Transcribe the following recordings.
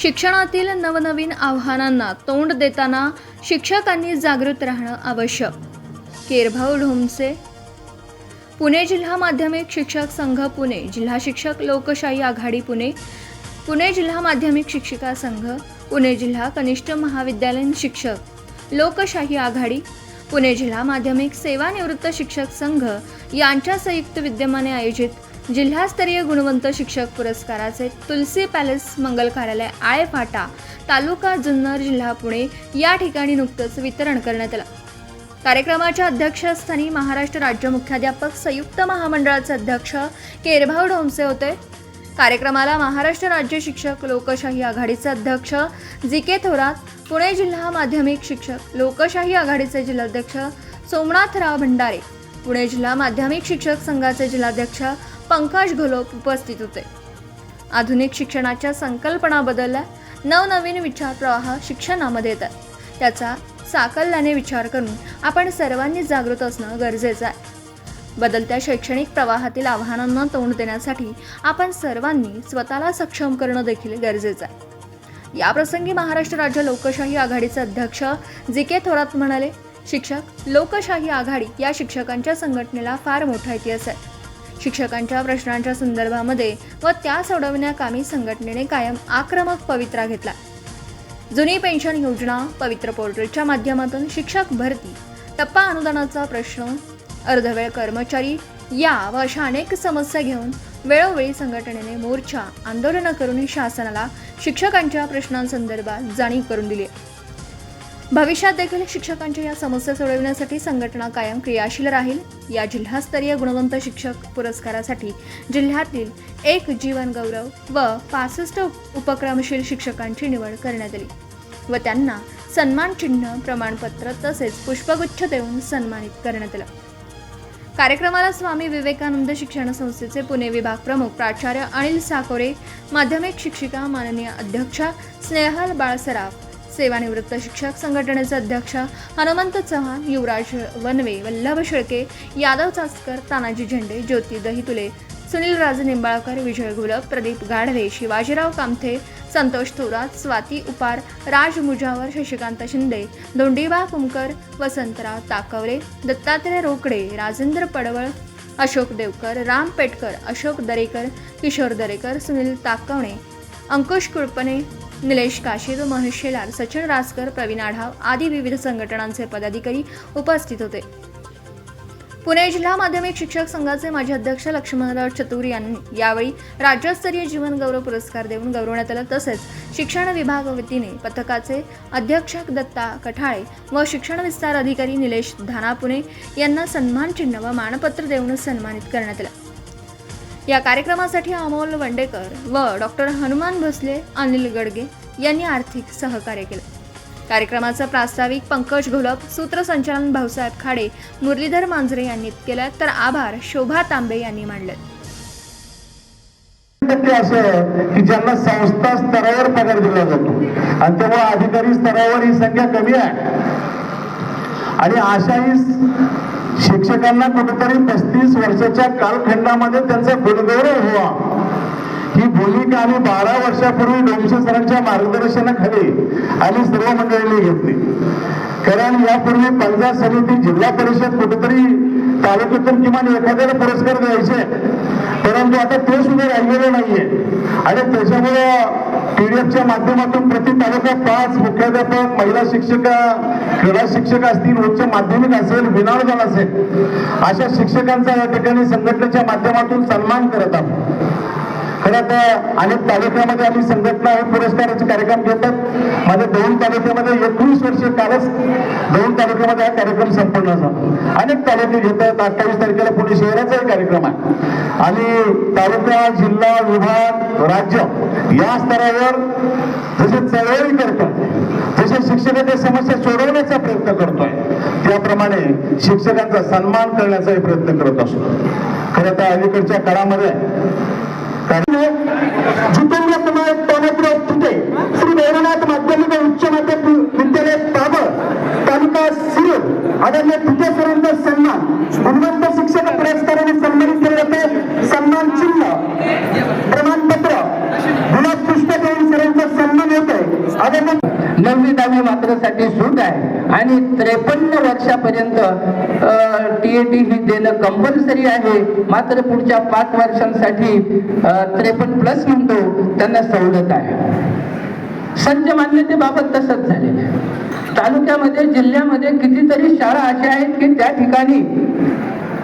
शिक्षणातील नवनवीन आव्हानांना तोंड देताना शिक्षकांनी जागृत राहणं आवश्यक. केरभाऊ ढोमसे पुणे जिल्हा माध्यमिक शिक्षक संघ पुणे जिल्हा शिक्षक लोकशाही आघाडी पुणे पुणे जिल्हा माध्यमिक शिक्षिका संघ पुणे जिल्हा कनिष्ठ महाविद्यालयीन शिक्षक लोकशाही आघाडी पुणे जिल्हा माध्यमिक सेवानिवृत्त शिक्षक संघ यांच्या संयुक्त विद्यमाने आयोजित जिल्हास्तरीय गुणवंत शिक्षक पुरस्काराचे तुलसी पॅलेस मंगल कार्यालय आळे फाटा तालुका जुन्नर जिल्हा पुणे या ठिकाणी नुकतंच वितरण करण्यात आलं. कार्यक्रमाच्या अध्यक्षस्थानी महाराष्ट्र राज्य मुख्याध्यापक संयुक्त महामंडळाचे अध्यक्ष केरभाऊ ढोमसे होते. कार्यक्रमाला महाराष्ट्र राज्य शिक्षक लोकशाही आघाडीचे अध्यक्ष जी के थोरात पुणे जिल्हा माध्यमिक शिक्षक लोकशाही आघाडीचे जिल्हाध्यक्ष सोमनाथराव भंडारे पुणे जिल्हा माध्यमिक शिक्षक संघाचे जिल्हाध्यक्ष पंकज घोलोप उपस्थित होते. आधुनिक शिक्षणाच्या संकल्पना बदलल्या नवनवीन विचार प्रवाह शिक्षणामध्ये येतात. त्याचा साकल्याने विचार करून आपण सर्वांनी जागृत असणं गरजेचं आहे. बदलत्या शैक्षणिक प्रवाहातील आव्हानांना तोंड देण्यासाठी आपण सर्वांनी स्वतःला सक्षम करणं देखील गरजेचं आहे. याप्रसंगी महाराष्ट्र राज्य लोकशाही आघाडीचे अध्यक्ष जी के थोरात म्हणाले शिक्षक लोकशाही आघाडी या शिक्षकांच्या संघटनेला फार मोठा इतिहास आहे. शिक्षकांच्या प्रश्नांच्या संदर्भामध्ये व त्या सोडवण्याकामी संघटनेने कायम आक्रमक पवित्रा घेतला. जुनी पेन्शन योजना पवित्र पोर्टलच्या माध्यमातून शिक्षक भरती टप्पा अनुदानाचा प्रश्न अर्धवेळ कर्मचारी या व अशा अनेक समस्या घेऊन वेळोवेळी संघटनेने मोर्चा आंदोलनं करून शासनाला शिक्षकांच्या प्रश्नांसंदर्भात जाणीव करून दिली भविष्यात देखील शिक्षकांच्या या समस्या सोडविण्यासाठी संघटना कायम क्रियाशील राहील. या जिल्हास्तरीय गुणवंत शिक्षक पुरस्कारासाठी जिल्ह्यातील एक जीवन गौरव व पासष्ट उपक्रमशील शिक्षकांची निवड करण्यात आली व त्यांना सन्मान चिन्ह प्रमाणपत्र तसेच पुष्पगुच्छ देऊन सन्मानित करण्यात आलं. कार्यक्रमाला स्वामी विवेकानंद शिक्षण संस्थेचे पुणे विभाग प्रमुख प्राचार्य अनिल साकोरे माध्यमिक शिक्षिका माननीय अध्यक्षा स्नेहल बाळसराफ सेवानिवृत्त शिक्षक संघटनेचे अध्यक्ष हनुमंत चव्हाण युवराज वनवे वल्लभ शेळके यादव चास्कर तानाजी झेंडे ज्योती दहितुले सुनील राजे निंबाळकर विजय घुलप प्रदीप गाढवे शिवाजीराव कामथे संतोष थोरात स्वाती उपार राज मुजावर शशिकांत शिंदे धोंडीबा कुमकर वसंतराव ताकवरे दत्तात्रय रोकडे राजेंद्र पडवळ अशोक देवकर राम पेटकर अशोक दरेकर किशोर दरेकर सुनील ताकवणे अंकुश कुळपणे निलेश काशीद महेश शेलार सचिन रासकर प्रवीण आढाव आदी विविध संघटनांचे पदाधिकारी उपस्थित होते. पुणे जिल्हा माध्यमिक शिक्षक संघाचे माजी अध्यक्ष लक्ष्मणराव चतुर यांनी यावेळी राज्यस्तरीय जीवन गौरव पुरस्कार देऊन गौरवण्यात आलं. तसेच शिक्षण विभाग वतीने पथकाचे अध्यक्ष दत्ता कठाळे व शिक्षण विस्तार अधिकारी निलेश धानापुणे यांना सन्मान चिन्ह व मानपत्र देऊन सन्मानित करण्यात आलं. या कार्यक्रमासाठी अमोल वंडेकर व डॉक्टर हनुमान भोसले अनिल गडगे यांनी आर्थिक सहकार्य केलं. कार्यक्रमाचं प्रास्ताविक पंकज घोलप सूत्रसंचालन भाऊसाहेब खाडे मुरलीधर मांजरे यांनी केलं तर आभार शोभा तांबे यांनी मांडले. टक्के असे की ज्यांना संस्था स्तरावर पगार दिला जातो आणि तेव्हा अधिकारी स्तरावर ही संख्या कमी आहे. आणि अशाही शिक्षकांना कुठेतरी पस्तीस वर्षाच्या कालखंडामध्ये त्यांचा गुणगौरव व्हावा. ही भूमिका आम्ही बारा वर्षापूर्वी डोमशे सरांच्या मार्गदर्शनाखाली आम्ही सर्व मंडळींनी घेतली. कारण यापूर्वी पंचायत समिती जिल्हा परिषद कुठेतरी तालुक्यातून किमान एखाद्याला पुरस्कार द्यायचे. परंतु आता ते सुद्धा राहिलेलं नाहीये. आणि त्याच्यामुळं पीडीएफच्या माध्यमातून प्रति तालुका पाच मुख्याध्यापक महिला शिक्षिका क्रीडा शिक्षक असतील उच्च माध्यमिक असेल विनावजन असेल अशा शिक्षकांचा या ठिकाणी संघटनेच्या माध्यमातून सन्मान करत आहोत. खरं तर अनेक तालुक्यामध्ये आम्ही संघटना हे पुरस्काराचे कार्यक्रम घेतात. माझ्या दोन तालुक्यामध्ये एकवीस वर्ष कालच दोन तालुक्यामध्ये हा कार्यक्रम संपन्न झाला. अनेक तालुके घेतात. अठ्ठावीस तारखेला पुणे शहराचाही कार्यक्रम आहे. आणि तालुका जिल्हा विभाग राज्य या स्तरावर जसे चळवळी करतात जसे शिक्षकाच्या समस्या सोडवण्याचा प्रयत्न करतोय त्याप्रमाणे शिक्षकांचा सन्मान करण्याचाही प्रयत्न करत असतो. खरं तर अलीकडच्या काळामध्ये Jitendra Kumar T A T ही देणं कंपल्सरी आहे. मात्र पुढच्या पाच वर्षांसाठी त्रेपन्न प्लस म्हणतो त्यांना सवलत आहे. संच मान्यतेबाबत तसंच झालेलं आहे. तालुक्यामध्ये जिल्ह्यामध्ये कितीतरी शाळा अशा आहेत की त्या ठिकाणी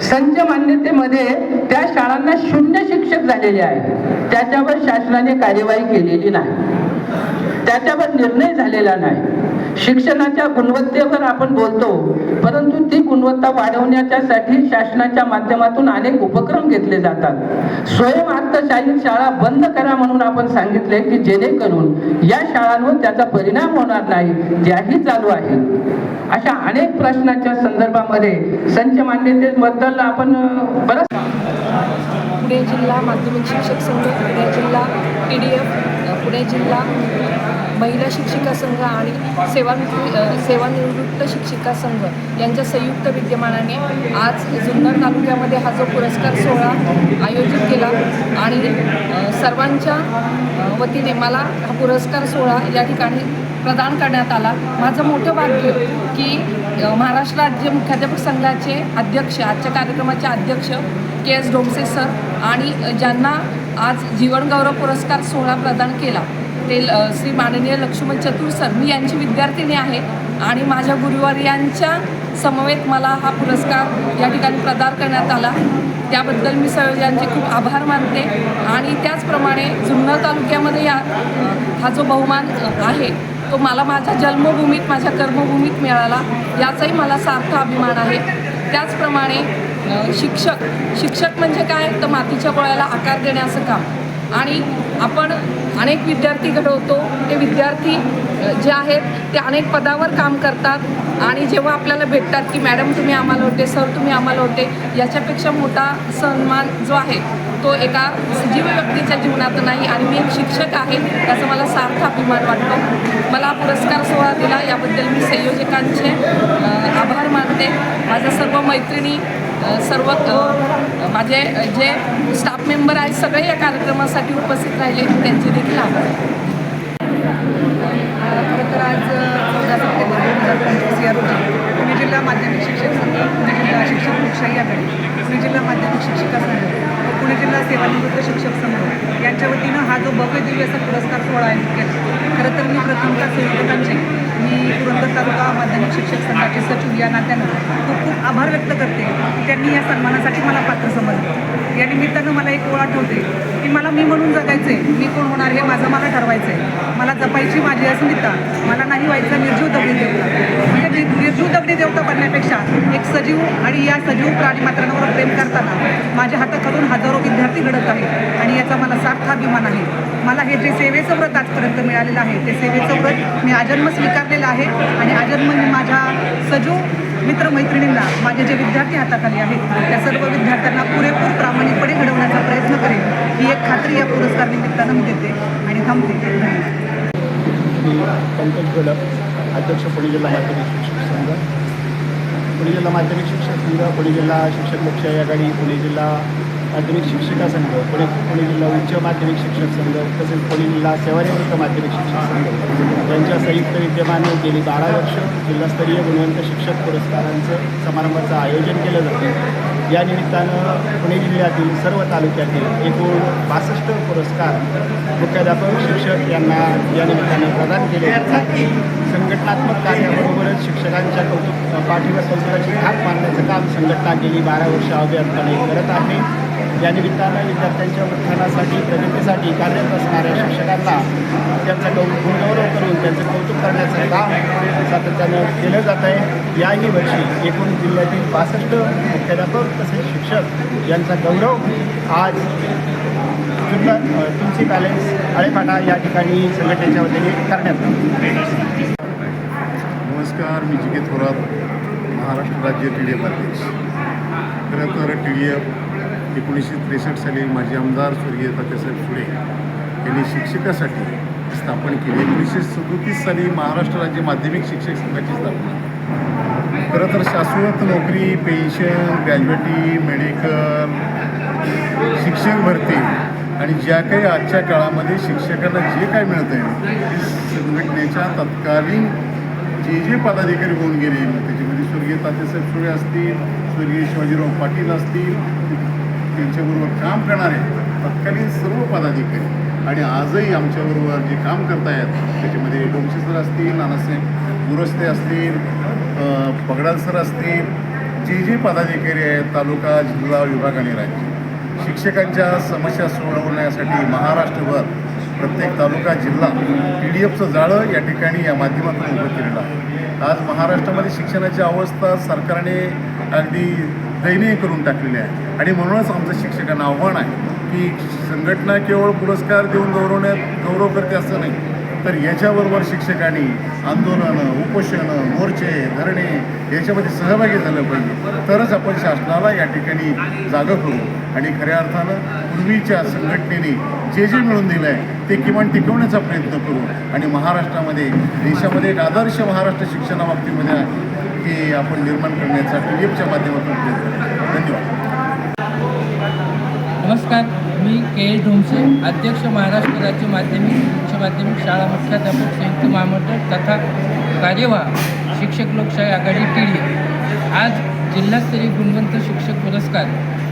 संच मान्यतेमध्ये त्या शाळांना शून्य शिक्षक झालेले आहेत. त्याच्यावर शासनाने कार्यवाही केलेली नाही. त्याच्यावर निर्णय झालेला नाही. शिक्षणाच्या गुणवत्तेवर आपण बोलतो परंतु ती गुणवत्ता वाढवण्याच्यासाठी शासनाच्या माध्यमातून अनेक उपक्रम घेतले जातात. स्वयं अर्थशाही शाळा बंद करा म्हणून आपण सांगितले की जेणेकरून या शाळांवर त्याचा परिणाम होणार नाही त्याही चालू आहे. अशा अनेक प्रश्नाच्या संदर्भामध्ये संच मान्यतेबद्दल आपण बरं पुणे जिल्हा माध्यमिक शिक्षक संघ पुणे जिल्हा पी डी एफ पुणे जिल्हा महिला शिक्षिका संघ आणि सेवानिवृत्त सेवानिवृत्त शिक्षिका संघ यांच्या संयुक्त विद्यमानाने आज जुन्नर तालुक्यामध्ये हा जो पुरस्कार सोहळा आयोजित केला आणि सर्वांच्या वतीने मला हा पुरस्कार सोहळा या ठिकाणी प्रदान करण्यात आला. माझं मोठं भाग्य की महाराष्ट्र राज्य मुख्याध्यापक संघाचे अध्यक्ष आजच्या कार्यक्रमाचे अध्यक्ष के एस डोमसे सर आणि ज्यांना आज जीवनगौरव पुरस्कार सोहळा प्रदान केला. ते श्री माननीय लक्ष्मण चतुर सर मी यांची विद्यार्थिनी आहे आणि माझ्या गुरुवार्यांच्या समवेत मला हा पुरस्कार या ठिकाणी प्रदान करण्यात आला. त्याबद्दल मी संयोजकांचे खूप आभार मानते आणि त्याचप्रमाणे जुन्नर तालुक्यामध्ये या हा जो बहुमान आहे तो मला माझ्या जन्मभूमीत माझ्या कर्मभूमीत मिळाला याचाही मला सार्थ अभिमान आहे. त्याचप्रमाणे शिक्षक शिक्षक म्हणजे काय? तर मातीच्या गोळ्याला आकार देण्याचं काम. आणि आपण अनेक विद्यार्थी घडवतो. ते विद्यार्थी जे आहेत ते अनेक पदावर काम करतात. आणि जेव्हा आपल्याला भेटतात की मॅडम तुम्ही आम्हाला होते सर तुम्ही आम्हाला होते याच्यापेक्षा मोठा सन्मान जो आहे तो एका सजीव व्यक्तीच्या जीवनात नाही. आणि मी एक शिक्षक आहे त्याचा मला सार्थ अभिमान वाटतो. मला पुरस्कार सोहळा दिला. याबद्दल मी संयोजकांचे आभार मानते. माझ्या सर्व मैत्रिणी सर्व माझे जे स्टाफ मेंबर आहेत सगळे या कार्यक्रमासाठी उपस्थित राहिले. त्यांचे देखील आभार. खरं तर आज चौदा सप्टेंबर दोन हजार पंचवीस या रोजी पुणे जिल्हा माध्यमिक शिक्षक संघ पुणे जिल्हा शिक्षक लोकशाही आघाडी पुणे जिल्हा माध्यमिक शिक्षिका संघ पुणे जिल्हा सेवानिवृत्त शिक्षक संघ यांच्या वतीनं हा जो भव्य दिव्य असा पुरस्कार सोहळा आयोजित केला. खरं तर मी प्रथमतः संयोजकांचे मी पुरंदर तालुका माध्यमिक शिक्षक संघाचे सचिव या नात्यानं खूप खूप आभार व्यक्त करते त्यांनी या सन्मानासाठी मला पात्र समजलं. या निमित्तानं मला एक ओळ आठवते की मला मी म्हणून जगायचं आहे मी कोण होणार हे माझं मला ठरवायचं आहे मला जपायची माझी अस्मिता मला नाही व्हायचं निर्जीव दगडी देऊ म्हणजे नि- निर्जीव दगडी देवता बनण्यापेक्षा एक सजीव आणि या सजीव प्राणी मात्रांवर प्रेम करताना माझ्या हाताखालून हजारो विद्यार्थी घडत आहेत आणि याचा मला सार्थ अभिमान आहे. मला हे जे सेवेचं व्रत आजपर्यंत मिळालेलं आहे ते सेवेचं व्रत मी आजन्म स्वीकारलेलं आहे आणि आजन्म मी माझ्या सजीव मित्रमैत्रिणींना माझे जे विद्यार्थी हाताखाली आहेत त्या सर्व विद्यार्थ्यांना पुरेपूर प्रामाणिकपणे घडवण्याचा प्रयत्न करेन. ही एक खात्री या पुरस्कार निमित्तानं मी देते आणि थांबते. अध्यक्ष पुणे जिल्हा माध्यमिक शिक्षक संघ. पुणे जिल्हा माध्यमिक शिक्षक संघ पुणे जिल्हा शिक्षक पक्ष आघाडी पुणे जिल्हा माध्यमिक शिक्षिका संघ पुणे पुणे जिल्हा उच्च माध्यमिक शिक्षक संघ तसेच पुणे जिल्हा सेवानिवृत्त माध्यमिक शिक्षक संघ. यांच्या संयुक्त विद्यमाने गेली बारा वर्ष जिल्हास्तरीय गुणवंत शिक्षक पुरस्कारांचं समारंभाचं आयोजन केलं जातं. या निमित्तानं पुणे जिल्ह्यातील सर्व तालुक्यातील एकूण बासष्ट पुरस्कार मुख्याध्यापक शिक्षक यांना या निमित्तानं प्रदान केले जातात. संघटनात्मक कार्याबरोबरच शिक्षकांच्या कौतुक पाठीवर कौतुकाची थाप मारण्याचं काम संघटना गेली बारा वर्ष अभियानपणे करत आहे. या निमित्तानं विद्यार्थ्यांच्या उत्थानासाठी प्रगतीसाठी कार्यरत असणाऱ्या शिक्षकांना त्यांचा गौ गुणगौरव करून त्यांचं कौतुक करण्याचं काम सातत्यानं केलं जात आहे. याही वर्षी एकूण जिल्ह्यातील बासष्ट मुख्याध्यापक तसेच शिक्षक यांचा गौरव आज जुन्नर तुमची बॅलेन्स पॅलेस आळेपाटा या ठिकाणी संघटनेच्या वतीने करण्यात नमस्कार मी जिगे थोरात महाराष्ट्र राज्य टी डी एफ अध्यक्ष. खरं तर टी डी एफ एकोणीसशे त्रेसष्ट साली माजी आमदार स्वर्गीय तात्यासाहेब फुले यांनी शिक्षकासाठी स्थापन केली. एकोणीसशे सदोतीस साली महाराष्ट्र राज्य माध्यमिक शिक्षक संघाची स्थापना खरं तर शाश्वत नोकरी पेन्शन ग्रॅज्युएटी मेडिकल शिक्षक भरती आणि ज्या काही आजच्या काळामध्ये शिक्षकांना जे काय मिळतं आहे संघटनेच्या तत्कालीन जे जे पदाधिकारी होऊन गेले त्याच्यामध्ये स्वर्गीय तात्यासाहेब सुळे असतील स्वर्गीय शिवाजीराव पाटील असतील त्यांच्याबरोबर काम करणारे तत्कालीन सर्व पदाधिकारी आणि आजही आमच्याबरोबर जे काम करतायत त्याच्यामध्ये डोमशे सर असतील नानासाहेब गुरस्ते असतील अ, पगडाल सर असतील जे जे पदाधिकारी आहेत तालुका जिल्हा विभाग आणि राज्य शिक्षकांच्या समस्या सोडवण्यासाठी महाराष्ट्रभर प्रत्येक तालुका जिल्हा पी डी एफचं जाळं या ठिकाणी या माध्यमातून उभं केलेलं आहे. आज महाराष्ट्रामध्ये शिक्षणाची अवस्था सरकारने अगदी दयनीय करून टाकलेली आहे. आणि म्हणूनच आमचं शिक्षकांना आव्हान आहे की संघटना केवळ पुरस्कार देऊन गौरवण्यात गौरव करते असं नाही. तर याच्याबरोबर शिक्षकांनी आंदोलनं उपोषणं मोर्चे धरणे याच्यामध्ये सहभागी झालं पाहिजे. तरच आपण शासनाला या ठिकाणी जागं करू. आणि खऱ्या अर्थानं पूर्वीच्या संघटनेने जे जे मिळून दिलं आहे ते किमान टिकवण्याचा प्रयत्न करू. आणि महाराष्ट्रामध्ये देशामध्ये एक आदर्श महाराष्ट्र शिक्षणाबाबतीमध्ये आहे आपण निर्माण करण्याचा पी एफच्या माध्यमातून प्रयत्न धन्यवाद. नमस्कार मी के. एस. ढोमसे अध्यक्ष महाराष्ट्र राज्य माध्यमिक उच्च माध्यमिक शाळा मुख्याध्यापक संयुक्त महामंडळ तथा कार्यवाह शिक्षक लोकशाही आघाडी टीडी आज जिल्हास्तरीय गुणवंत शिक्षक पुरस्कार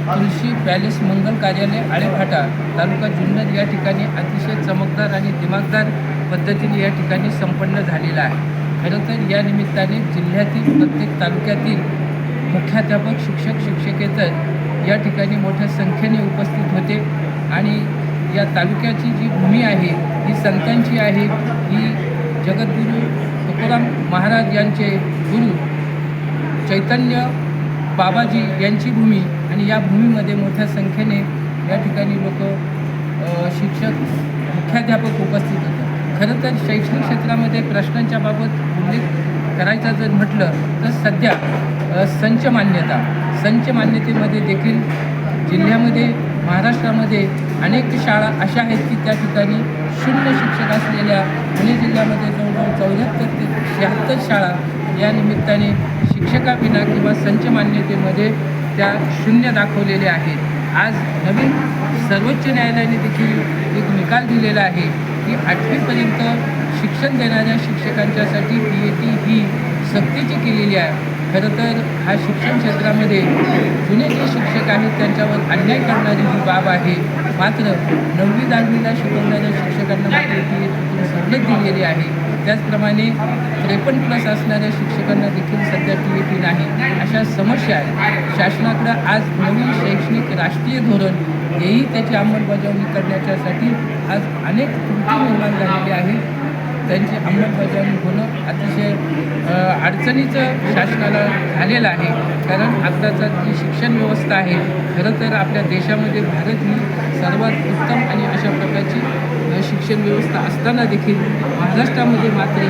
तुळशी पॅलेस मंगल कार्यालय आळेफाटा तालुका जुन्नर या ठिकाणी अतिशय चमकदार आणि दिमागदार पद्धतीने या ठिकाणी संपन्न झालेला आहे. खरं तर या निमित्ताने जिल्ह्यातील प्रत्येक तालुक्यातील मुख्याध्यापक शिक्षक शिक्षकेतर या ठिकाणी मोठ्या संख्येने उपस्थित होते आणि या तालुक्याची जी भूमी आहे ही संतांची आहे ही जगद्गुरू तुकाराम महाराज यांचे गुरु चैतन्य बाबाजी यांची भूमी आणि या भूमीमध्ये मोठ्या संख्येने या ठिकाणी लोक शिक्षक मुख्याध्यापक उपस्थित होतात. खरं तर शैक्षणिक क्षेत्रामध्ये प्रश्नांच्या बाबत उल्लेख करायचा जर म्हटलं तर सध्या संच मान्यता संच मान्यतेमध्ये देखील जिल्ह्यामध्ये महाराष्ट्रामध्ये अनेक शाळा अशा आहेत की त्या ठिकाणी शून्य शिक्षक असलेल्या पुणे जिल्ह्यामध्ये जवळजवळ चौऱ्याहत्तर ते शहात्तर शाळा या निमित्ताने शिक्षकाविना किंवा संच मान्यतेमध्ये त्या शून्य दाखवलेल्या आहेत. आज नवीन सर्वोच्च न्यायालयाने देखील एक निकाल दिलेला आहे. की आठवीपर्यंत शिक्षण देणाऱ्या शिक्षकांच्यासाठी पी ए टी ही सक्तीची केलेली आहे. खरं तर हा शिक्षण क्षेत्रामध्ये जुने जे शिक्षक आहेत त्यांच्यावर अन्याय करणारी ही बाब आहे मात्र नववी दहावीला शिकवणाऱ्या शिक्षकांना मात्र टी ए टीतून सवलत दिलेली आहे. त्याचप्रमाणे त्रेपन्न प्लस असणाऱ्या शिक्षकांना देखील सध्या टी ए टी नाही. अशा समस्या आहेत. शासनाकडं आज नवीन शैक्षणिक राष्ट्रीय धोरण हेही त्याची अंमलबजावणी करण्याच्यासाठी आज अनेक त्रुटी निर्माण झालेली आहे. त्यांची अंमलबजावणी होणं अतिशय अडचणीचं शासनाला झालेलं आहे. कारण आत्ताचा जी शिक्षण व्यवस्था आहे खरं तर आपल्या देशामध्ये भारत ही सर्वात उत्तम आणि अशा प्रकारची शिक्षण व्यवस्था असताना देखील महाराष्ट्रामध्ये मात्र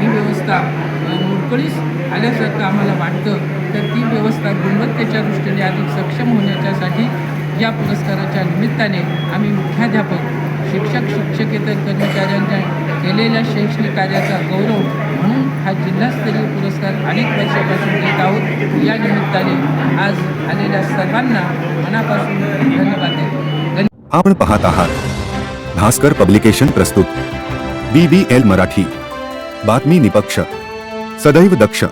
ही व्यवस्था अ, मोडकळीस आल्यासारखं आम्हाला वाटतं. तर ती व्यवस्था गुणवत्तेच्या दृष्टीने अधिक सक्षम होण्याच्यासाठी या पुरस्काराच्या निमित्ताने आम्ही मुख्याध्यापक शिक्षक शिक्षकेतर कर्मचाऱ्यांच्या केलेल्या शैक्षणिक कार्याचा गौरव म्हणून हा जिल्हास्तरीय पुरस्कार अनेक वर्षापासून देत आहोत. या निमित्ताने आज आलेल्या सर्वांना मनापासून धन्यवाद देतो. आपण पाहत आहात. भास्कर पब्लिकेशन प्रस्तुत. B B L Marathi. बातमी निपक्ष. सदैव दक्ष.